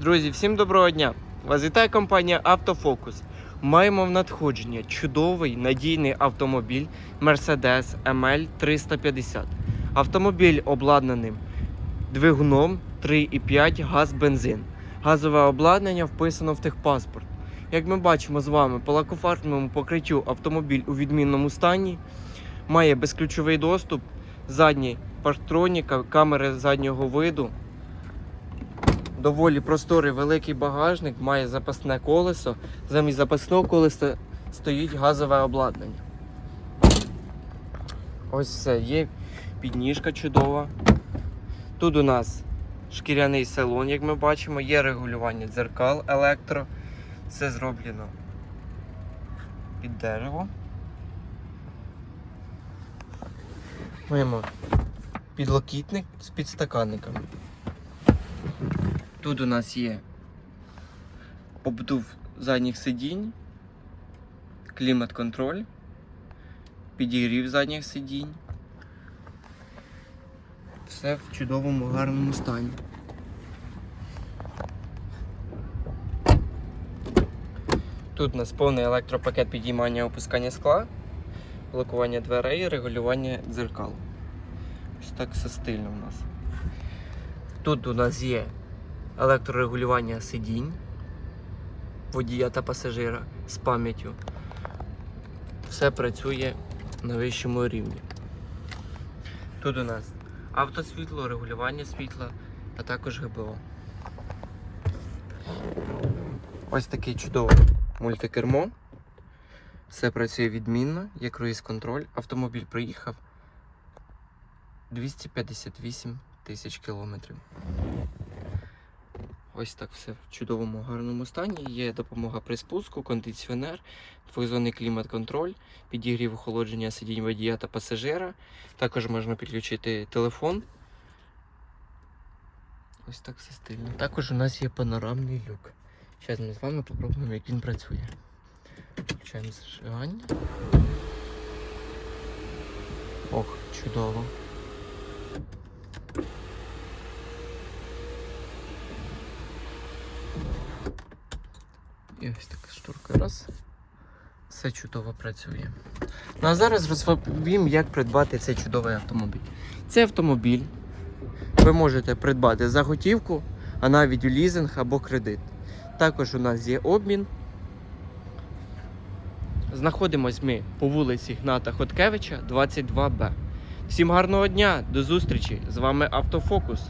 Друзі, всім доброго дня! Вас вітає компанія Автофокус. Маємо в надходження чудовий надійний автомобіль Mercedes ML 350. Автомобіль обладнаний двигуном 3,5 газ-бензин. Газове обладнання вписано в техпаспорт. Як ми бачимо з вами, по лакофарбному покриттю автомобіль у відмінному стані, має безключовий доступ, задні парктроніка, камери заднього виду, доволі просторий великий багажник, має запасне колесо. Замість запасного колеса стоїть газове обладнання. Ось все, є підніжка чудова. Тут у нас шкіряний салон, як ми бачимо, є регулювання дзеркал електро. Все зроблено під дерево. Маємо підлокітник з підстаканниками. Тут у нас є обдув задніх сидінь, клімат-контроль, підігрів задніх сидінь. Все в чудовому гарному стані. Тут у нас повний електропакет підіймання опускання скла, блокування дверей, регулювання дзеркал. Ось так все стильно у нас. Тут у нас є електрорегулювання сидінь водія та пасажира з пам'яттю. Все працює на вищому рівні. Тут у нас автосвітло, регулювання світла, а також ГБО. Ось такий чудовий мультикермо. Все працює відмінно, є круїз-контроль. Автомобіль проїхав 258 тисяч кілометрів. Ось так все в чудовому гарному стані. Є допомога при спуску, кондиціонер, двохзонний клімат-контроль, підігрів охолодження сидінь водія та пасажира. Також можна підключити телефон. Ось так все стильно. Також у нас є панорамний люк. Зараз ми з вами попробуємо, як він працює. Включаємо зажигання. Ох, чудово. І ось така штурка раз. Все чудово працює. Ну а зараз розповім, як придбати цей чудовий автомобіль. Цей автомобіль ви можете придбати за готівку, а навіть у лізинг або кредит. Також у нас є обмін. Знаходимось ми по вулиці Гната Хоткевича, 22Б. Всім гарного дня, до зустрічі! З вами Автофокус.